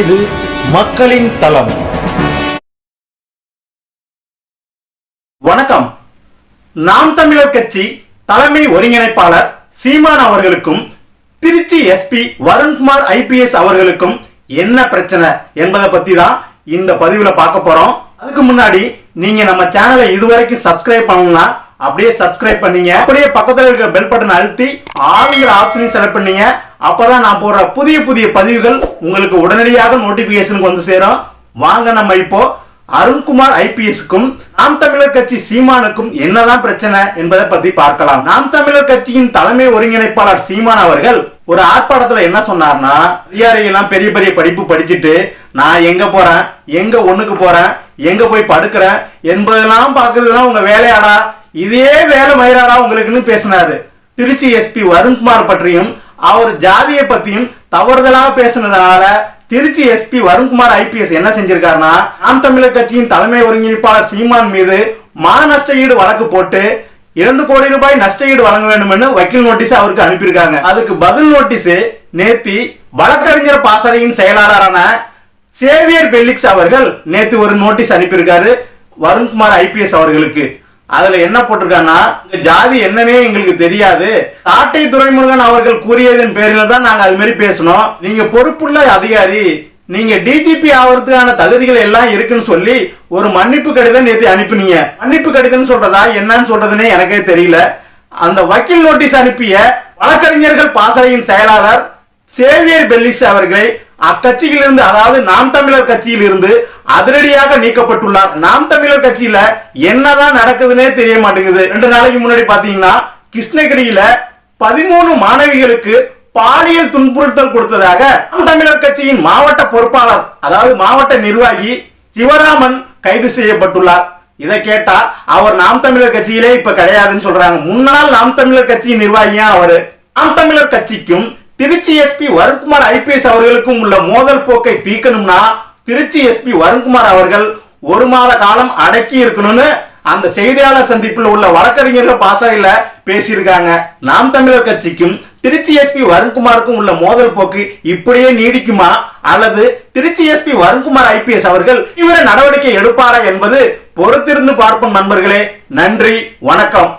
இது மக்களின் தளம். வணக்கம். நாம் தமிழர் கட்சி தலைமை ஒருங்கிணைப்பாளர் சீமான் அவர்களுக்கும் திருச்சி எஸ்பி வருண்குமார் ஐபிஎஸ் அவர்களுக்கும் என்ன பிரச்சனை என்பதை பத்தி தான் இந்த பதிவுல பார்க்க போறோம். அதுக்கு முன்னாடி நீங்க நம்ம சேனலை இதுவரைக்கும் சப்ஸ்கிரைப் பண்ணணும்னா அப்படியே சப்ஸ்கிரைப் பண்ணீங்க. அப்படியே பக்கத்தில் இருக்கிற பெல் பட்டன் அழுத்தி ஆளுங்கிற ஆப்ஷனையும் செலக்ட் பண்ணீங்க. அப்பதான் நான் போடுற புதிய புதிய பதிவுகள் உங்களுக்கு உடனடியாக நோட்டிபிகேஷனுக்கு வந்து சேரும். வாங்க நம்ம இப்போ அருண்குமார் ஐபிஎஸ்க்கும் நாம் தமிழர் கட்சி சீமானுக்கும் என்னதான் பிரச்சனை என்பதை பத்தி பார்க்கலாம். நாம் தமிழர் கட்சியின் தலைமை ஒருங்கிணைப்பாளர் சீமான் அவர்கள் ஒரு ஆர்ப்பாட்டத்துல என்ன சொன்னார்னா அதிகாரிகள் எல்லாம் பெரிய பெரிய படிப்பு படிச்சுட்டு நான் எங்க போறேன்? எங்க ஒண்ணுக்கு போறேன்? எங்க போய் படுக்கிறேன்? என்பதெல்லாம் பாக்குறதுலாம் உங்க வேலையாடா? இதே வேலை மயிராடா உங்களுக்குன்னு பேசினாரு. திருச்சி எஸ்பி வருண்குமார் பற்றியும் அவர் ஜாதியை பத்தியும் தவறுதலாக பேசுனதுனால திருச்சி எஸ்பி வருண்குமார் ஐபிஎஸ் என்ன செஞ்சிருக்காருன்னா நாம் தமிழர் கட்சியின் தலைமை ஒருங்கிணைப்பாளர் சீமான் மீது மான நஷ்ட ஈடு வழக்கு போட்டு இரண்டு கோடி ரூபாய் நஷ்ட ஈடு வழங்க வேண்டும் வக்கீல் நோட்டீஸ் அவருக்கு அனுப்பியிருக்காங்க. அதுக்கு பதில் நோட்டீஸ் நேத்தி வழக்கறிஞர் பாசறையின் செயலாளரான சேவியர் பெல்லிக்ஸ் அவர்கள் நேத்து ஒரு நோட்டீஸ் அனுப்பியிருக்காரு வருண்குமார் ஐபிஎஸ் அவர்களுக்கு. அதுல என்ன போட்டிருக்காங்கன்னா ஜாதி என்னன்னே எங்களுக்கு தெரியாது. சாட்டை துரைமுருகன் அவர்கள் கூறியதன் பேரில தான் நாங்க அது மாதிரி பேசணும் நீங்க பொறுப்புள்ள அதிகாரி நீங்க டிஜிபி ஆவறதுக்கான தகுதிகள் எல்லாம் இருக்குன்னு சொல்லி ஒரு மன்னிப்பு கடிதம் நேற்று அனுப்பினீங்க. மன்னிப்பு கடிதம் சொல்றதா என்னன்னு சொல்றதுன்னே எனக்கே தெரியல. அந்த வக்கீல் நோட்டீஸ் அனுப்பிய வழக்கறிஞர்கள் பாசறையின் செயலாளர் சேவியர் பெல்லிஸ் அவர்களை அக்கட்சியிலிருந்து அதாவது நாம் தமிழர் கட்சியில் இருந்து அதிரடியாக நீக்கப்பட்டுள்ளார். நாம் தமிழர் கட்சியில என்னதான் நடக்குதுன்னே தெரிய மாட்டேங்குது. ரெண்டு நாளைக்கு முன்னாடி பாத்தீங்கன்னா கிருஷ்ணகிரியில பதிமூணு மாணவிகளுக்கு பாலியல் துன்புறுத்தல் கொடுத்ததாக நாம் தமிழர் கட்சியின் மாவட்ட பொறுப்பாளர் அதாவது மாவட்ட நிர்வாகி சிவராமன் கைது செய்யப்பட்டுள்ளார். இதை கேட்டா அவர் நாம் தமிழர் கட்சியிலே இப்ப கிடையாதுன்னு சொல்றாங்க. முன்னாள் நாம் தமிழர் கட்சியின் நிர்வாகியா அவரு? நாம் தமிழர் கட்சிக்கும் திருச்சி எஸ்பி வருண்குமார் ஐபிஎஸ் அவர்களுக்கும் உள்ள மோதல் போக்கை தீர்க்கணும்னா திருச்சி எஸ்பி வருண்குமார் அவர்கள் ஒரு மாத காலம் அடக்கி இருக்கணும்னு அந்த செய்தியாளர் சந்திப்பில் உள்ள வழக்கறிஞர்கள் பாசாயில பேசியிருக்காங்க. நாம் தமிழர் கட்சிக்கும் திருச்சி எஸ்பி வருண்குமாருக்கும் உள்ள மோதல் போக்கு இப்படியே நீடிக்குமா? அல்லது திருச்சி எஸ்பி வருண்குமார் ஐபிஎஸ் அவர்கள் இவர நடவடிக்கை எடுப்பாரா என்பது பொறுத்திருந்து பார்ப்போம் நண்பர்களே. நன்றி வணக்கம்.